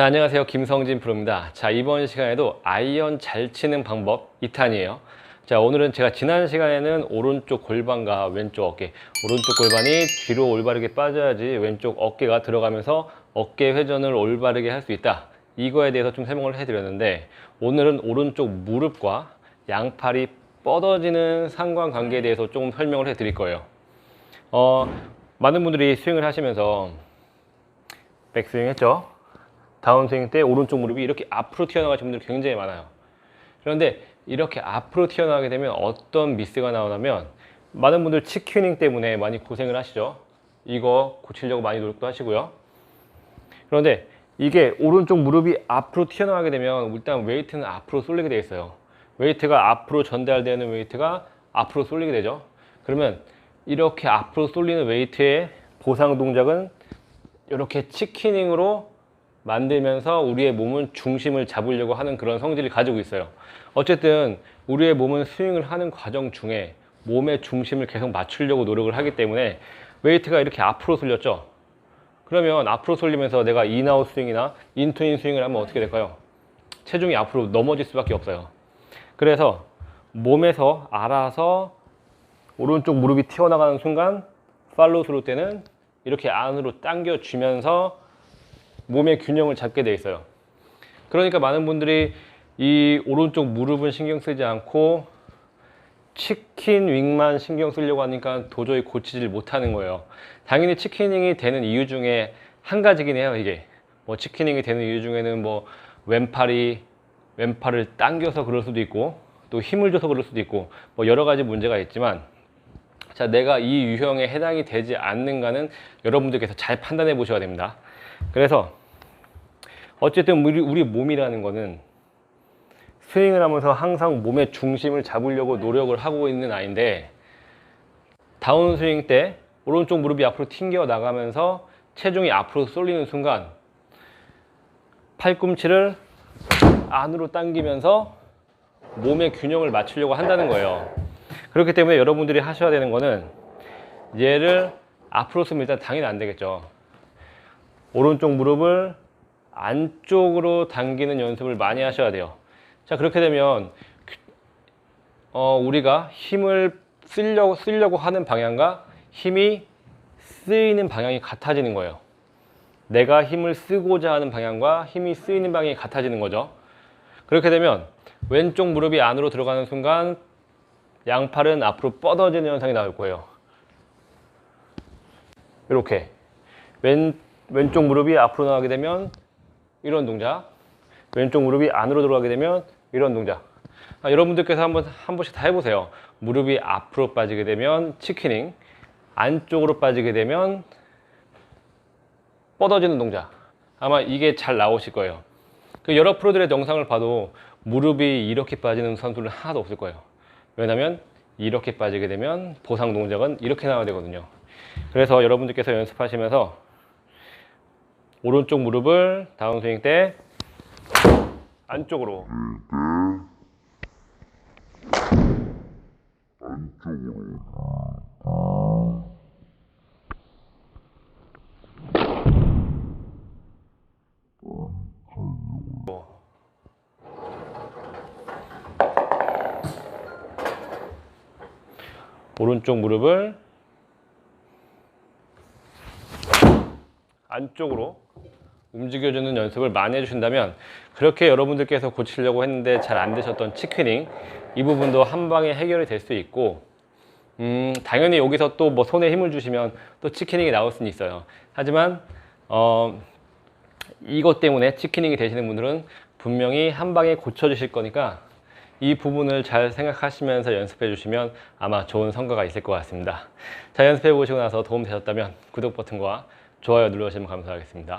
자, 안녕하세요. 김성진 프로입니다. 자, 이번 시간에도 아이언 잘 치는 방법 2탄이에요. 자, 오늘은 제가 지난 시간에는 오른쪽 골반과 왼쪽 어깨, 오른쪽 골반이 뒤로 올바르게 빠져야지 왼쪽 어깨가 들어가면서 어깨 회전을 올바르게 할 수 있다. 이거에 대해서 좀 설명을 해드렸는데 오늘은 오른쪽 무릎과 양팔이 뻗어지는 상관관계에 대해서 조금 설명을 해드릴 거예요. 어, 많은 분들이 스윙을 하시면서 백스윙 했죠? 다운스윙 때 오른쪽 무릎이 이렇게 앞으로 튀어나가시는 분들이 굉장히 많아요. 그런데 이렇게 앞으로 튀어나가게 되면 어떤 미스가 나오냐면 많은 분들 치큐닝 때문에 많이 고생을 하시죠. 이거 고치려고 많이 노력도 하시고요. 그런데 이게 오른쪽 무릎이 앞으로 튀어나가게 되면 일단 웨이트는 앞으로 쏠리게 되어 있어요. 웨이트가 앞으로 전달되는 웨이트가 앞으로 쏠리게 되죠. 그러면 이렇게 앞으로 쏠리는 웨이트의 보상 동작은 이렇게 치키닝으로 만들면서 우리의 몸은 중심을 잡으려고 하는 그런 성질을 가지고 있어요. 어쨌든 우리의 몸은 스윙을 하는 과정 중에 몸의 중심을 계속 맞추려고 노력을 하기 때문에 웨이트가 이렇게 앞으로 쏠렸죠. 그러면 앞으로 쏠리면서 내가 인아웃 스윙이나 인투인 스윙을 하면 어떻게 될까요? 체중이 앞으로 넘어질 수밖에 없어요. 그래서 몸에서 알아서 오른쪽 무릎이 튀어나가는 순간 팔로우 스루 때는 이렇게 안으로 당겨주면서 몸의 균형을 잡게 돼 있어요. 그러니까 많은 분들이 이 오른쪽 무릎은 신경 쓰지 않고 치킨 윙만 신경 쓰려고 하니까 도저히 고치질 못하는 거예요. 당연히 치킨윙이 되는 이유 중에 한 가지긴 해요, 이게. 뭐 치킨윙이 되는 이유 중에는 뭐 왼팔이 왼팔을 당겨서 그럴 수도 있고 또 힘을 줘서 그럴 수도 있고 뭐 여러 가지 문제가 있지만 자, 내가 이 유형에 해당이 되지 않는가는 여러분들께서 잘 판단해 보셔야 됩니다. 그래서 어쨌든 우리, 우리 몸이라는 거는 스윙을 하면서 항상 몸의 중심을 잡으려고 노력을 하고 있는 아이인데 다운 스윙 때 오른쪽 무릎이 앞으로 튕겨 나가면서 체중이 앞으로 쏠리는 순간 팔꿈치를 안으로 당기면서 몸의 균형을 맞추려고 한다는 거예요. 그렇기 때문에 여러분들이 하셔야 되는 거는 얘를 앞으로 쓰면 일단 당연히 안 되겠죠. 오른쪽 무릎을 안쪽으로 당기는 연습을 많이 하셔야 돼요. 자, 그렇게 되면 어, 우리가 힘을 쓰려고, 쓰려고 하는 방향과 힘이 쓰이는 방향이 같아지는 거예요. 내가 힘을 쓰고자 하는 방향과 힘이 쓰이는 방향이 같아지는 거죠. 그렇게 되면 왼쪽 무릎이 안으로 들어가는 순간 양팔은 앞으로 뻗어지는 현상이 나올 거예요. 이렇게 왼 왼쪽 무릎이 앞으로 나가게 되면 이런 동작, 왼쪽 무릎이 안으로 들어가게 되면 이런 동작. 아, 여러분들께서 한번 한 번씩 다 해보세요. 무릎이 앞으로 빠지게 되면 치키닝, 안쪽으로 빠지게 되면 뻗어지는 동작. 아마 이게 잘 나오실 거예요. 그 여러 프로들의 영상을 봐도 무릎이 이렇게 빠지는 선수는 하나도 없을 거예요. 왜냐면 이렇게 빠지게 되면 보상 동작은 이렇게 나와야 되거든요. 그래서 여러분들께서 연습하시면서 오른쪽 무릎을 다운 스윙 때 안쪽으로. 오른쪽 무릎을 안쪽으로 움직여주는 연습을 많이 해주신다면 그렇게 여러분들께서 고치려고 했는데 잘 안 되셨던 치퀴닝 이 부분도 한 방에 해결이 될 수 있고 음, 당연히 여기서 또 뭐 손에 힘을 주시면 또 치키닝이 나올 수는 있어요. 하지만 어, 이것 때문에 치키닝이 되시는 분들은 분명히 한 방에 고쳐주실 거니까 이 부분을 잘 생각하시면서 연습해 주시면 아마 좋은 성과가 있을 것 같습니다. 자, 연습해 보시고 나서 도움 되셨다면 구독 버튼과 좋아요 눌러주시면 감사하겠습니다.